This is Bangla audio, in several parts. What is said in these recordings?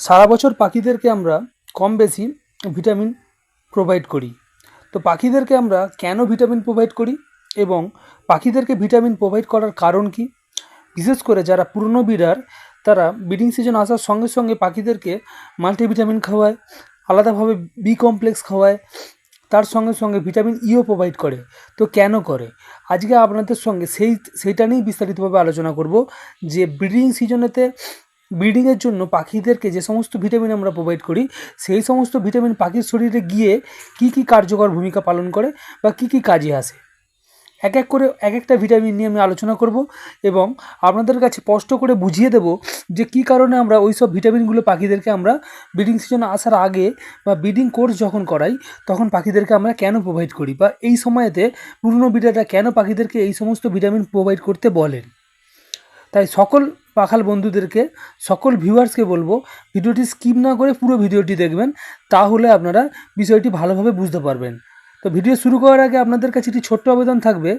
সারা বছর পাখিদেরকে আমরা কম বেশি ভিটামিন প্রোভাইড করি। তো পাখিদেরকে আমরা কেন ভিটামিন প্রোভাইড করি এবং পাখিদেরকে ভিটামিন প্রোভাইড করার কারণ কী? বিশেষ করে যারা পুরনো বিড়ার তারা ব্রিডিং সিজন আসার সঙ্গে সঙ্গে পাখিদেরকে মাল্টিভিটামিন খাওয়ায়, আলাদাভাবে বি কমপ্লেক্স খাওয়ায়, তার সঙ্গে সঙ্গে ভিটামিন ইও প্রোভাইড করে। তো কেন করে? আজকে আপনাদের সঙ্গে সেই, সেইটা নিয়েই বিস্তারিতভাবে আলোচনা করব যে ব্রিডিং সিজনেতে ব্রিডিংয়ের জন্য পাখিদেরকে যে সমস্ত ভিটামিন আমরা প্রোভাইড করি, সেই সমস্ত ভিটামিন পাখির শরীরে গিয়ে কি কি কার্যকর ভূমিকা পালন করে বা কি কি কাজে আসে। এক এক করে এক একটা ভিটামিন নিয়ে আমি আলোচনা করব এবং আপনাদের কাছে স্পষ্ট করে বুঝিয়ে দেব যে কী কারণে আমরা ওই সব ভিটামিনগুলো পাখিদেরকে আমরা ব্রিডিং সিজন আসার আগে বা ব্রিডিং কোর্স যখন করাই, তখন পাখিদেরকে আমরা কেন প্রোভাইড করি বা এই সময়েতে পুরনো বিড়াটা কেন পাখিদেরকে এই সমস্ত ভিটামিন প্রোভাইড করতে বলেন? তাই সকল পাখাল বন্ধুদেরকে, সকল ভিউয়ার্সকে বলব, ভিডিওটি স্কিপ না করে পুরো ভিডিওটি দেখবেন, তাহলে আপনারা বিষয়টি ভালোভাবে বুঝতে পারবেন। তো ভিডিও শুরু করার আগে আপনাদের কাছে একটি ছোট্ট আবেদন থাকবে।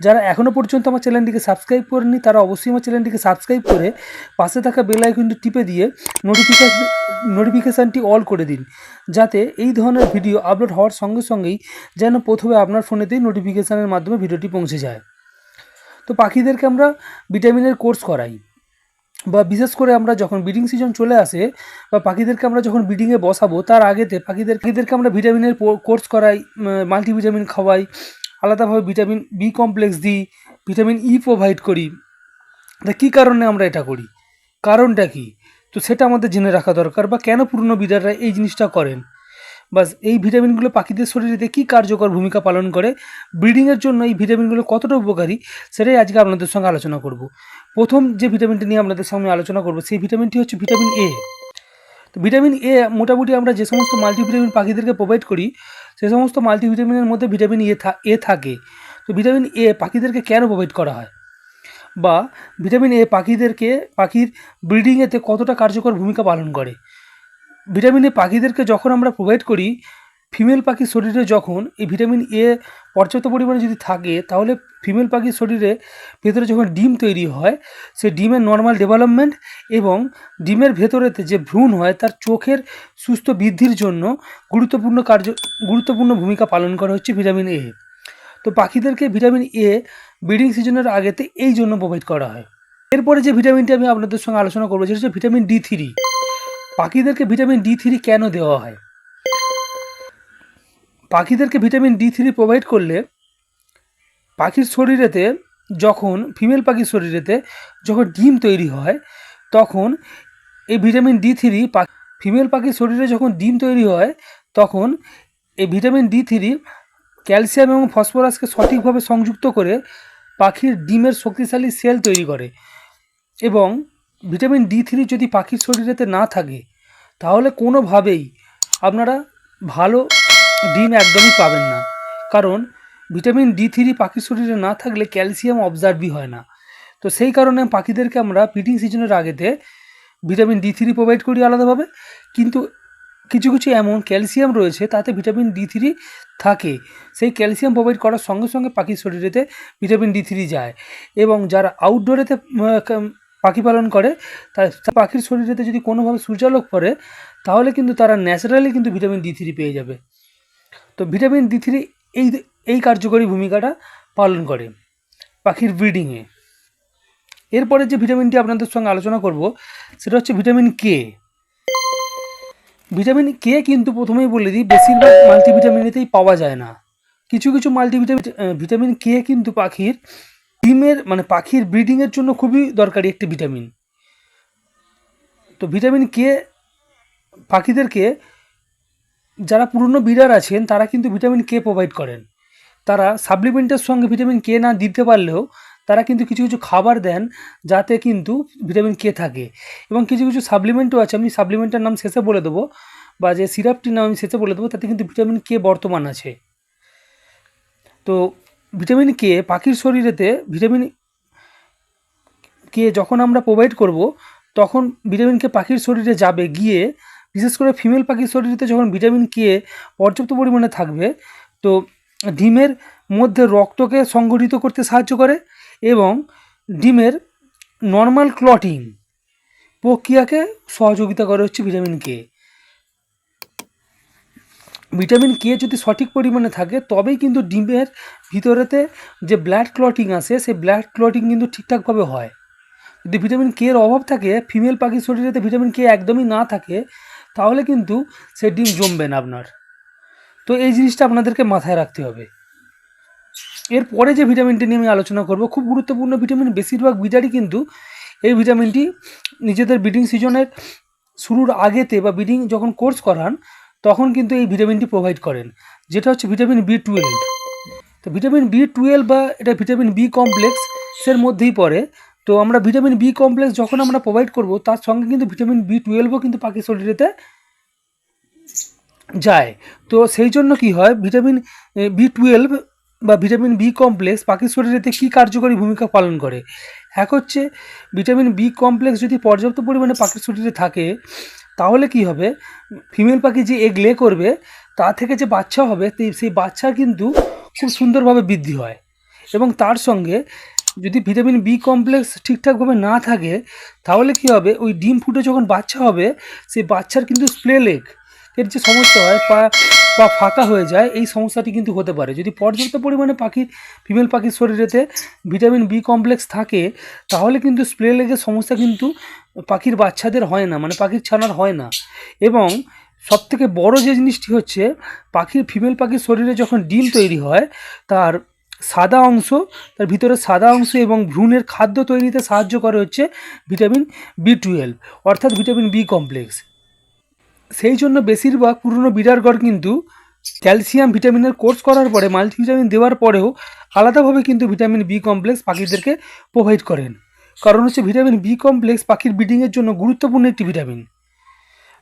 যারা এখনও পর্যন্ত আমার চ্যানেলটিকে সাবস্ক্রাইব করেনি তারা অবশ্যই আমার চ্যানেলটিকে সাবস্ক্রাইব করে পাশে থাকা বেল আইকনটি টিপে দিয়ে নোটিফিকেশন নোটিফিকেশানটি অল করে দিন। যাতে এই ধরনের ভিডিও আপলোড হওয়ার সঙ্গে সঙ্গেই যেন প্রথমে আপনার ফোনেতেই নোটিফিকেশানের মাধ্যমে ভিডিওটি পৌঁছে যায়। তো পাখিদেরকে আমরা ভিটামিনের কোর্স করাই। বা বিশেষ করে আমরা যখন ব্রিডিং সিজন চলে আসে, বা পাখিদেরকে আমরা যখন ব্রিডিংয়ে বসাবো, তার আগেতে পাখিদের পাখিদেরকে আমরা ভিটামিনের কোর্স করাই মাল্টিভিটামিন খাওয়াই, আলাদাভাবে ভিটামিন বি কমপ্লেক্স দিই ভিটামিন ই প্রোভাইড করি। তা কী কারণে আমরা এটা করি? কারণটা কি? তো সেটা আমাদের জেনে রাখা দরকার, বা কেন পুরনো বিড়াররা এই জিনিসটা করেন? বাস, এই ভিটামিনগুলো পাখিদের শরীরেতে কী কার্যকর ভূমিকা পালন করে? ব্রিডিংয়ের জন্য এই ভিটামিনগুলো কতটা উপকারী? সেটাই আজকে আপনাদের সঙ্গে আলোচনা করব। প্রথম যে ভিটামিনটি নিয়ে আপনাদের সামনে আলোচনা করব, সেই ভিটামিনটি হচ্ছে ভিটামিন এ। তো ভিটামিন এ, মোটামুটি আমরা যে সমস্ত মাল্টিভিটামিন পাখিদেরকে প্রোভাইড করি, সে সমস্ত মাল্টিভিটামিনের মধ্যে ভিটামিন এ এ থাকে। তো ভিটামিন এ পাখিদেরকে কেন প্রোভাইড করা হয়? বা ভিটামিন এ পাখিদেরকে, পাখির ব্রিডিংয়েতে কতটা কার্যকর ভূমিকা পালন করে? ভিটামিন এ পাখিদেরকে যখন আমরা প্রোভাইড করি ফিমেল পাখির শরীরে যখন এই ভিটামিন এ পর্যাপ্ত পরিমাণে যদি থাকে, তাহলে ফিমেল পাখির শরীরে ভেতরে যখন ডিম তৈরি হয়, সে ডিমের নর্মাল ডেভেলপমেন্ট এবং ডিমের ভেতরেতে যে ভ্রূণ হয়, তার চোখের সুস্থ বৃদ্ধির জন্য গুরুত্বপূর্ণ কার্য, গুরুত্বপূর্ণ ভূমিকা পালন করা হচ্ছে ভিটামিন এ তো পাখিদেরকে ভিটামিন এ ব্রিডিং সিজনের আগেতে এই জন্য প্রোভাইড করা হয়। এরপরে যে ভিটামিনটি আমি আপনাদের সঙ্গে আলোচনা করব, সেটা হচ্ছে ভিটামিন ডি থ্রি পাখিদেরকে ভিটামিন ডি থ্রি কেন দেওয়া হয়? পাখিদেরকে ভিটামিন ডি থ্রি প্রোভাইড করলে পাখির শরীরেতে, যখন ফিমেল পাখির শরীরেতে যখন ডিম তৈরি হয়, তখন এই ভিটামিন ডি থ্রি ফিমেল পাখির শরীরে যখন ডিম তৈরি হয়, তখন এই ভিটামিন ডি থ্রি ক্যালসিয়াম এবং ফসফরাসকে সঠিকভাবে সংযুক্ত করে পাখির ডিমের শক্তিশালী সেল তৈরি করে এবং ভিটামিন ডি থ্রি যদি পাখির শরীরেতে না থাকে, তাহলে কোনোভাবেই আপনারা ভালো ডিম একদমই পাবেন না। কারণ ভিটামিন ডি থ্রি পাখির শরীরে না থাকলে ক্যালসিয়াম অবজার্ভই হয় না। তো সেই কারণে পাখিদেরকে আমরা ব্রিডিং সিজনের আগেতে ভিটামিন ডি থ্রি প্রোভাইড করি আলাদাভাবে। কিন্তু কিছু কিছু এমন ক্যালসিয়াম রয়েছে, তাতে ভিটামিন ডি থ্রি থাকে। সেই ক্যালসিয়াম প্রোভাইড করার সঙ্গে সঙ্গে পাখির শরীরেতে ভিটামিন ডি থ্রি যায়। এবং যারা আউটডোরেতে পাখি পালন করে, তা পাখির শরীরেতে যদি কোনোভাবে সূর্যালোক পড়ে, তাহলে কিন্তু তারা ন্যাচারালি কিন্তু ভিটামিন ডি থ্রি পেয়ে যাবে। তো ভিটামিন ডি থ্রি এই এই কার্যকরী ভূমিকাটা পালন করে পাখির ব্রিডিংয়ে এরপরে যে ভিটামিনটি আপনাদের সঙ্গে আলোচনা করব, সেটা হচ্ছে ভিটামিন কে ভিটামিন কে কিন্তু প্রথমেই বলে দিই, বেশিরভাগ মাল্টিভিটামিনেতেই পাওয়া যায় না। কিছু কিছু মাল্টিভিটামিন ভিটামিন কে কিন্তু পাখির ডিমের মানে পাখির ব্রিডিংয়ের জন্য খুবই দরকারি একটি ভিটামিন তো ভিটামিন কে পাখিদেরকে, যারা পুরনো বিড়ার আছেন, তারা কিন্তু ভিটামিন কে প্রোভাইড করেন। তারা সাপ্লিমেন্টের সঙ্গে ভিটামিন কে না দিতে পারলেও, তারা কিন্তু কিছু কিছু খাবার দেন যাতে কিন্তু ভিটামিন কে থাকে। এবং কিছু কিছু সাপ্লিমেন্টও আছে, আমি সাপ্লিমেন্টের নাম শেষে বলে দেবো, বা যে সিরাপটির নাম আমি শেষে বলে দেবো, তাতে কিন্তু ভিটামিন কে বর্তমান আছে। তো ভিটামিন কে পাখির শরীরেতে ভিটামিন কে যখন আমরা প্রোভাইড করব, তখন ভিটামিন কে পাখির শরীরে যাবে গিয়ে, বিশেষ করে ফিমেল পাখির শরীরেতে যখন ভিটামিন কে পর্যাপ্ত পরিমাণে থাকবে, তো ডিমের মধ্যে রক্তকে সংগঠিত করতে সাহায্য করে এবং ডিমের নর্মাল ক্লটিং প্রক্রিয়াকে সহযোগিতা করে হচ্ছে ভিটামিন কে। ভিটামিন কে যদি সঠিক পরিমাণে থাকে, তবেই কিন্তু ডিমের ভিতরেতে যে ব্লাড ক্লটিং আসে সেই ব্লাড ক্লটিং কিন্তু ঠিকঠাকভাবে হয়। যদি ভিটামিন কে এর অভাব থাকে ফিমেল পাখির শরীরেতে ভিটামিন কে একদমই না থাকে, তাহলে কিন্তু সে ডিম জমবে না আপনার। তো এই জিনিসটা আপনাদেরকে মাথায় রাখতে হবে। এরপরে যে ভিটামিনটি নিয়ে আমি আলোচনা করব, খুব গুরুত্বপূর্ণ ভিটামিন বেশিরভাগ বিডারই কিন্তু এই ভিটামিনটি নিজেদের ব্রিডিং সিজনের শুরুর আগেতে বা ব্রিডিং যখন কোর্স করান তখন কিন্তু এই ভিটামিনটি প্রোভাইড করেন, যেটা হচ্ছে ভিটামিন বি টুয়েলভ তো ভিটামিন বি টুয়েলভ বা এটা ভিটামিন বি কমপ্লেক্সের মধ্যেই পড়ে। তো আমরা ভিটামিন বি কমপ্লেক্স যখন আমরা প্রোভাইড করব, তার সঙ্গে কিন্তু ভিটামিন বি টুয়েলভও কিন্তু পাখির শরীরেতে যায়। তো সেই জন্য কি হয় ভিটামিন বি টুয়েলভ বা ভিটামিন বি কমপ্লেক্স পাখির শরীরেতে কী কার্যকরী ভূমিকা পালন করে? এক হচ্ছে ভিটামিন বি কমপ্লেক্স যদি পর্যাপ্ত পরিমাণে পাখির শরীরে থাকে তাহলে কি হবে? ফিমেল পাখি যে এগ লে করবে, তা থেকে যে বাচ্চা হবে সেই বাচ্চা কিন্তু খুব সুন্দরভাবে বৃদ্ধি হয়। এবং তার সঙ্গে যদি ভিটামিন বি কমপ্লেক্স ঠিকঠাকভাবে না থাকে, তাহলে কি হবে? ওই ডিম ফুটে যখন বাচ্চা হবে সেই বাচ্চার কিন্তু স্প্লে লেগ এর যে সমস্যা হয় পা পা ফাঁকা হয়ে যায়, এই সমস্যাটি কিন্তু হতে পারে। যদি পর্যাপ্ত পরিমাণে পাখির ফিমেল পাখির শরীরেতে ভিটামিন বি কমপ্লেক্স থাকে, তাহলে কিন্তু স্প্লে লেগের সমস্যা কিন্তু পাখির বাচ্চাদের হয় না মানে পাখির ছানার হয় না। এবং সবথেকে বড় যে জিনিসটি হচ্ছে, পাখির ফিমেল পাখির শরীরে যখন ডিম তৈরি হয়, তার সাদা অংশ, তার ভিতরে সাদা অংশ এবং ভ্রূণের খাদ্য তৈরিতে সাহায্য করে হচ্ছে ভিটামিন বি টুয়েলভ অর্থাৎ ভিটামিন বি কমপ্লেক্স সেই জন্য বেশিরভাগ পুরনো বিড়ারগড় কিন্তু ক্যালসিয়াম ভিটামিনের কোর্স করার পরে মাল্টিভিটামিন দেওয়ার পরেও আলাদাভাবে কিন্তু ভিটামিন বি কমপ্লেক্স পাখিদেরকে প্রোভাইড করেন। কারণ হচ্ছে ভিটামিন বি কমপ্লেক্স পাখির ব্রিডিংয়ের জন্য গুরুত্বপূর্ণ একটি ভিটামিন।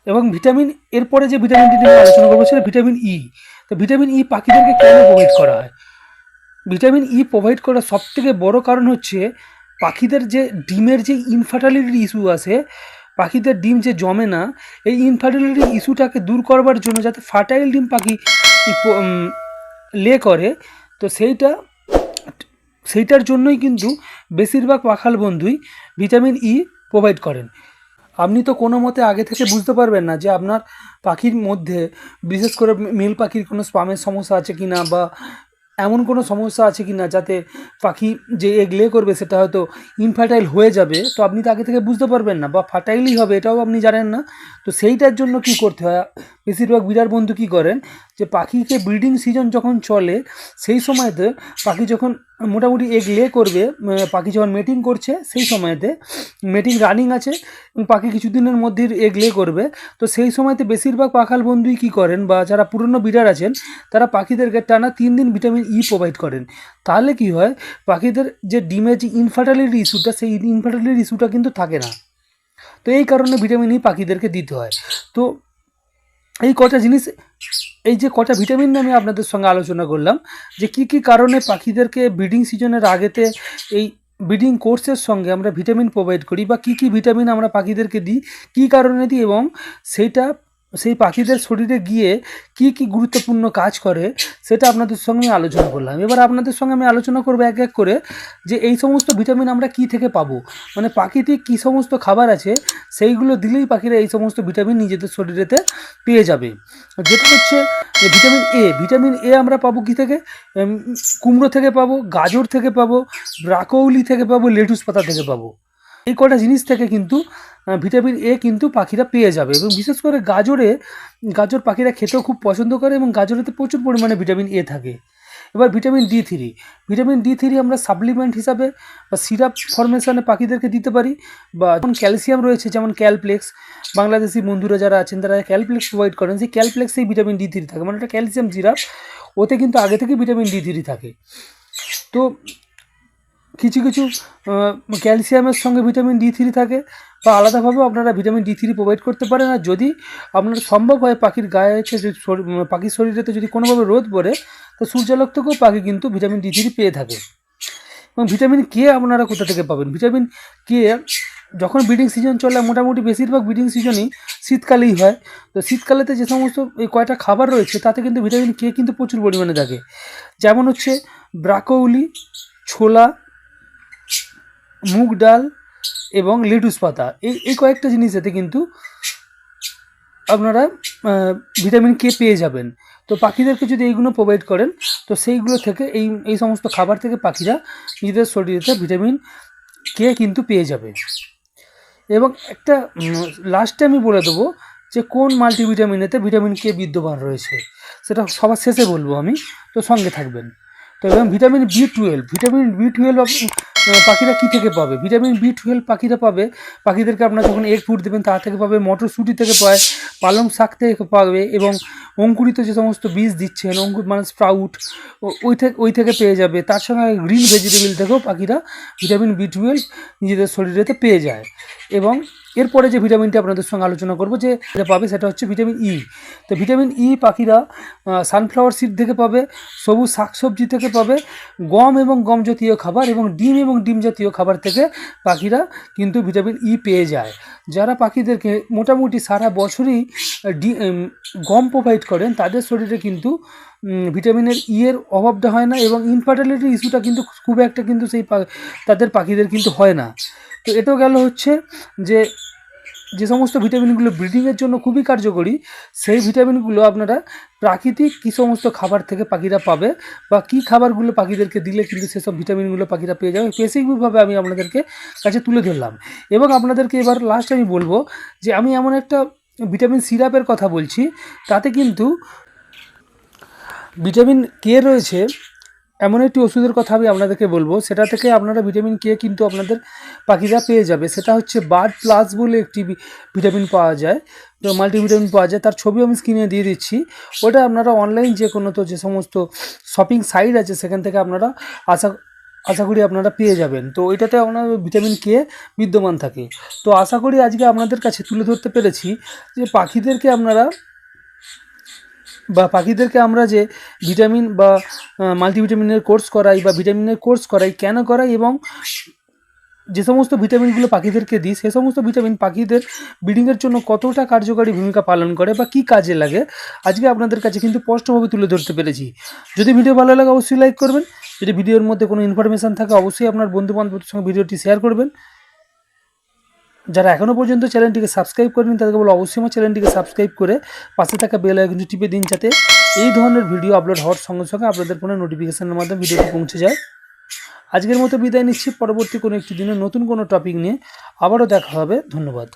এবং ভিটামিন এরপরে যে ভিটামিনটি নিয়ে আলোচনা করব সেটা ভিটামিন ই। তো ভিটামিন ই পাখিদেরকে কেন প্রোভাইড করা হয়? ভিটামিন ই প্রোভাইড করার সবথেকে বড় কারণ হচ্ছে পাখিদের যে ডিমের যে ইনফার্টালিটির ইস্যু আছে পাখিদের ডিম যে জমে না, এই ইনফার্টিলিটি ইস্যুটাকে দূর করবার জন্য যাতে ফার্টাইল ডিম পাখি লে করে, তো সেইটা, সেইটার জন্যই কিন্তু বেশিরভাগ পাখাল বন্ধুই ভিটামিন ই প্রোভাইড করেন। আপনি তো কোনো মতে আগে থেকে বুঝতে পারবেন না যে আপনার পাখির মধ্যে, বিশেষ করে মেল পাখির কোনো স্পামের সমস্যা আছে কি না বা এমন কোনো সমস্যা আছে কি না যাতে পাখি যে এগ লে করবে সেটা হয়তো ইনফার্টাইল হয়ে যাবে? তো আপনি তো আগে থেকে বুঝতে পারবেন না বা ফার্টাইলই হবে, এটাও আপনি জানেন না। তো সেইটার জন্য কি করতে হয়? বেশিরভাগ বিড়ার বন্ধু কী করেন? যে পাখিকে ব্রিডিং সিজন যখন চলে, সেই সময়তে পাখি যখন মোটামুটি এগ লে করবে পাখি যখন মেটিং করছে, সেই সময়তে মেটিং রানিং আছে পাখি কিছুদিনের মধ্যে এগ লে করবে। তো সেই সময়তে বেশিরভাগ পাখাল বন্ধুই কী করেন বা যারা পুরনো বিড়ার আছেন, তারা পাখিদেরকে টানা তিন দিন ভিটামিন ই প্রোভাইড করেন। তাহলে কি হয়? পাখিদের যে ডিমের যে ইনফার্টালিটি ইস্যুটা সেই ইনফার্টালিটি ইস্যুটা কিন্তু থাকে না। তো এই কারণে ভিটামিন ই পাখিদেরকে দিতে হয়। তো এই কটা জিনিস, এই যে কটা ভিটামিন আমি আপনাদের সঙ্গে আলোচনা করলাম, যে কি কি কারণে পাখিদেরকে ব্রিডিং সিজনের আগেতে এই ব্রিডিং কোর্সের সঙ্গে আমরা ভিটামিন প্রোভাইড করি বা কি কি ভিটামিন আমরা পাখিদেরকে দিই, কী কারণে দিই এবং সেইটা সেই পাখিদের শরীরে গিয়ে কি কি গুরুত্বপূর্ণ কাজ করে, সেটা আপনাদের সঙ্গে আমি আলোচনা করলাম। এবার আপনাদের সঙ্গে আমি আলোচনা করব এক এক করে যে এই সমস্ত ভিটামিন আমরা কি থেকে পাবো? মানে প্রাকৃতিক কী সমস্ত খাবার আছে, সেইগুলো দিলেই পাখিরা এই সমস্ত ভিটামিন নিজেদের শরীরেতে পেয়ে যাবে। যেটা হচ্ছে ভিটামিন এ ভিটামিন এ আমরা পাবো কি থেকে? কুমড়ো থেকে পাবো, গাজর থেকে পাবো ব্রাকৌলি থেকে পাবো, লেটুস পাতা থেকে পাবো। এই কটা জিনিস থেকে কিন্তু ভিটামিন এ কিন্তু পাখিরা পেয়ে যাবে এবং বিশেষ করে গাজরে, গাজর পাখিরা খেতেও খুব পছন্দ করে এবং গাজরেতে প্রচুর পরিমাণে ভিটামিন এ থাকে। এবার vitamin D three. Vitamin D three আমরা সাপ্লিমেন্ট হিসাবে বা সিরাপ ফরমেশনে পাখিদেরকে দিতে পারি বা যেমন ক্যালসিয়াম রয়েছে, যেমন ক্যালপ্লেক্স বাংলাদেশি বন্ধুরা যারা আছেন তারা ক্যালপ্লেক্স প্রোভাইড করেন, সেই ক্যালপ্লেক্সেই ভিটামিন ডি থ্রি থাকে। মানে একটা ক্যালসিয়াম সিরাপ ওতে কিন্তু আগে থেকে ভিটামিন ডি থ্রি থাকে। তো কিছু কিছু ক্যালসিয়ামের সঙ্গে ভিটামিন ডি থ্রি থাকে বা আলাদাভাবেও আপনারা ভিটামিন ডি থ্রি প্রোভাইড করতে পারেন। আর যদি আপনার সম্ভব হয় পাখির গায়ে হচ্ছে পাখির শরীরেতে যদি কোনোভাবে রোদ পড়ে, তো সূর্যালোক থেকেও পাখি কিন্তু ভিটামিন ডি থ্রি পেয়ে থাকে। এবং ভিটামিন কে আপনারা কোথা থেকে পাবেন? ভিটামিন কে যখন ব্রিডিং সিজন চলে, মোটামুটি বেশিরভাগ ব্রিডিং সিজনই শীতকালেই হয়। তো শীতকালেতে যে সমস্ত এই কয়টা খাবার রয়েছে, তাতে কিন্তু ভিটামিন কে কিন্তু প্রচুর পরিমাণে থাকে। যেমন হচ্ছে ব্রাকৌলি, ছোলা মুগ ডাল এবং লেটুস পাতা। এই এই কয়েকটা জিনিস এতে কিন্তু আপনারা ভিটামিন কে পেয়ে যাবেন। তো পাখিদেরকে যদি এইগুলো প্রোভাইড করেন, তো সেইগুলো থেকে এই এই সমস্ত খাবার থেকে পাখিরা নিজেদের শরীরেতে ভিটামিন কে কিন্তু পেয়ে যাবে। এবং একটা লাস্টে আমি বলে দেবো যে কোন মাল্টিভিটামিনেতে ভিটামিন কে বিদ্যমান রয়েছে। সেটা সবার শেষে বলব আমি, তো সঙ্গে থাকবেন। তো এবং vitamin B twelve vitamin B twelve পাখিরা কী থেকে পাবে? ভিটামিন বি টুয়েলভ পাখিরা পাবে। পাখিদেরকে আপনারা যখন এগ ফুড দেবেন, তা থেকে পাবে। মটরশুঁটি থেকে পায় পালং শাক থেকে পাবে এবং অঙ্কুরিত যে সমস্ত বীজ দিচ্ছেন, অঙ্কুর মানে স্প্রাউট ওই থেকে ওই থেকে পেয়ে যাবে। তার সঙ্গে গ্রিন ভেজিটেবিল থেকেও পাখিরা ভিটামিন বি টুয়েলভ নিজেদের শরীরেতে পেয়ে যায়। এবং এরপরে যে ভিটামিনটি আপনাদের সঙ্গে আলোচনা করব যে পাবে সেটা হচ্ছে ভিটামিন ই। তো ভিটামিন ই পাখিরা সানফ্লাওয়ার সিড থেকে পাবে, সবুজ শাকসবজি থেকে পাবে, গম এবং গম জাতীয় খাবার এবং ডিম এবং ডিম জাতীয় খাবার থেকে পাখিরা কিন্তু ভিটামিন ই পেয়ে যায়। যারা পাখিদেরকে মোটামুটি সারা বছরই গম প্রোভাইড করেন, তাদের শরীরে কিন্তু ভিটামিনের ই এর অভাবটা হয় না এবং ইনফার্টিলিটি ইস্যুটা কিন্তু খুব একটা কিন্তু সেই তাদের পাখিদের কিন্তু হয় না। তো এটাও গেল হচ্ছে যে যে সমস্ত ভিটামিনগুলো ব্রিডিংয়ের জন্য খুবই কার্যকরী, সেই ভিটামিনগুলো আপনারা প্রাকৃতিক কী সমস্ত খাবার থেকে পাখিরা পাবে বা কী খাবারগুলো পাখিদেরকে দিলে কিন্তু সেসব ভিটামিনগুলো পাখিরা পেয়ে যাবে স্পেসিফিকভাবে আমি আপনাদেরকে কাছে তুলে ধরলাম। এবং আপনাদেরকে এবার লাস্ট আমি বলব যে আমি এমন একটা ভিটামিন সিরাপের কথা বলছি, তাতে কিন্তু ভিটামিন কে রয়েছে এমন একটি ওষুধের কথা আমি আপনাদেরকে বলব। সেটা থেকে আপনারা ভিটামিন কে কিন্তু আপনাদের পাখিরা পেয়ে যাবে। সেটা হচ্ছে বার্ড প্লাস বলে একটি ভিটামিন পাওয়া যায়। তো মাল্টিভিটামিন পাওয়া যায়। তার ছবি আমি স্ক্রিনে দিয়ে দিচ্ছি। ওটা আপনারা অনলাইন যে কোনো তো যে সমস্ত শপিং সাইট আছে, সেখান থেকে আপনারা আশা আশা করি আপনারা পেয়ে যাবেন। তো এটাতে আপনার ভিটামিন কে বিদ্যমান থাকে। তো আশা করি আজকে আপনাদের কাছে তুলে ধরতে পেরেছি যে পাখিদেরকে আপনারা বা পাখিদেরকে আমরা যে ভিটামিন বা মাল্টিভিটামিনের কোর্স করাই বা ভিটামিনের কোর্স করাই, কেন করাই এবং যে সমস্ত ভিটামিনগুলো পাখিদেরকে দিই, সে সমস্ত ভিটামিন পাখিদের ব্রিডিংয়ের জন্য কতটা কার্যকারী ভূমিকা পালন করে বা কী কাজে লাগে, আজকে আপনাদের কাছে কিন্তু স্পষ্টভাবে তুলে ধরতে পেরেছি। যদি ভিডিও ভালো লাগে অবশ্যই লাইক করবেন, যদি ভিডিওর মধ্যে কোনো ইনফরমেশান থাকে অবশ্যই আপনার বন্ধু বান্ধবদের সঙ্গে ভিডিওটি শেয়ার করবেন। যারা এখনও পর্যন্ত চ্যানেলটিকে সাবস্ক্রাইব করেনি, তাদেরকে বলো অবশ্যই আমার চ্যানেলটিকে সাবস্ক্রাইব করে পাশে থাকা বেল আইকনটি টিপে দিন যাতে এই ধরনের ভিডিও আপলোড হওয়ার সঙ্গে সঙ্গে আপনাদের ফোনে নোটিফিকেশনের মাধ্যমে ভিডিওটি পৌঁছে যায়। আজকের মতো বিদায় নিচ্ছি, পরবর্তী কোনো একটি দিনে নতুন কোনো টপিক নিয়ে আবারও দেখা হবে। ধন্যবাদ।